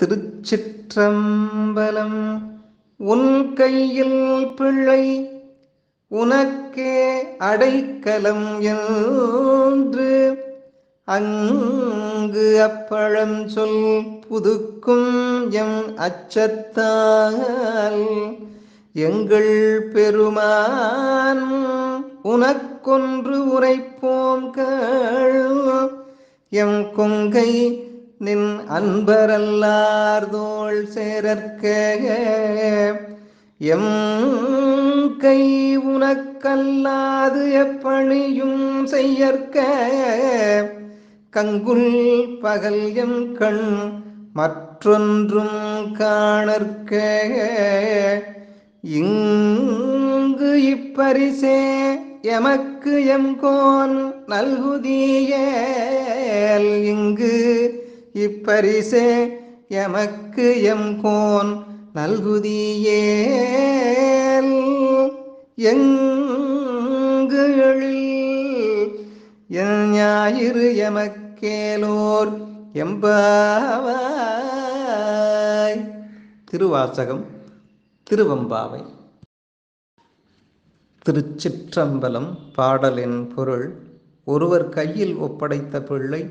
திருச்சிற்றம்பலம். உன் கையில் பிள்ளை உனக்கே அடைக்கலம் என்று அங்கு அப்பழம் சொல் புதுக்கும் எம் அச்சத்தால். எங்கள் பெருமான் உனக்கொன்று உரைப்போம் கேள். எம் கொங்கை நின் அன்பரல்லார் தோள் சேரற்க எம் கை உனக்கல்லாது எப்பணியும் செய்யற்க. கங்குல் பகல் எம் கண் மற்றொன்றும் காணற்க. இங்கு இப்பரிசே எமக்கு எம் கோன் நல்குதியேல். இங்கு இப்பரிசே எமக்கு எம்கோன் நல்குதியேல் எங்கு என் ஞாயிறு எமக்கேலோர் எம்பாவாய்? திருவாசகம் திருவம்பாவை. திருச்சிற்றம்பலம் பாடலின் பொருள் ஒருவர் கையில் ஒப்படைத்த பிள்ளை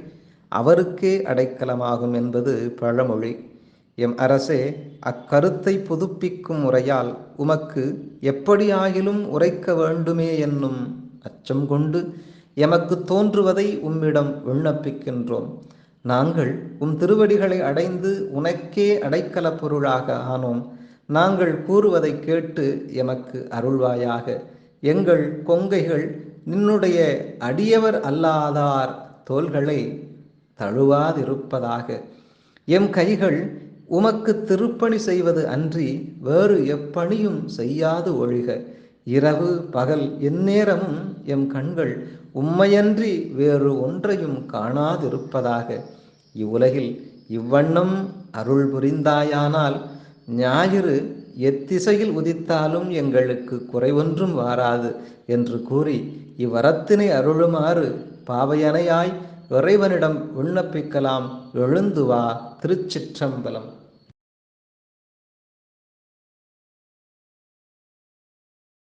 அவருக்கே அடைக்கலமாகும் என்பது பழமொழி. எம் அரசே அக்கருத்தை புதுப்பிக்கும் முறையால் உமக்கு எப்படியாயிலும் உரைக்க வேண்டுமே என்னும் அச்சம் கொண்டு எமக்கு தோன்றுவதை உம்மிடம் விண்ணப்பிக்கின்றோம். நாங்கள் உம் திருவடிகளை அடைந்து உனக்கே அடைக்கலப் பொருளாக ஆனோம். நாங்கள் கூறுவதை கேட்டு எமக்கு அருள்வாயாக. எங்கள் கொங்கைகள் நின்னுடைய அடியவர் அல்லாதார் தோள்களை தழுவாதிருப்பதாக. எம் கைகள் உமக்கு திருப்பணி செய்வது அன்றி வேறு எப்பணியும் செய்யாது ஒழிக. இரவு பகல் எந்நேரமும் எம் கண்கள் உம்மையன்றி வேறு ஒன்றையும் காணாதிருப்பதாக. இவ்வுலகில் இவ்வண்ணம் அருள் புரிந்தாயானால் ஞாயிறு எத்திசையில் உதித்தாலும் எங்களுக்கு குறைவொன்றும் வாராது என்று கூறி இவ்வரத்தினை அருளுமாறு பாவையனையாய் இறைவனிடம் விண்ணப்பிக்கலாம். எழுந்து வா திருச்சிற்றம்பலம்.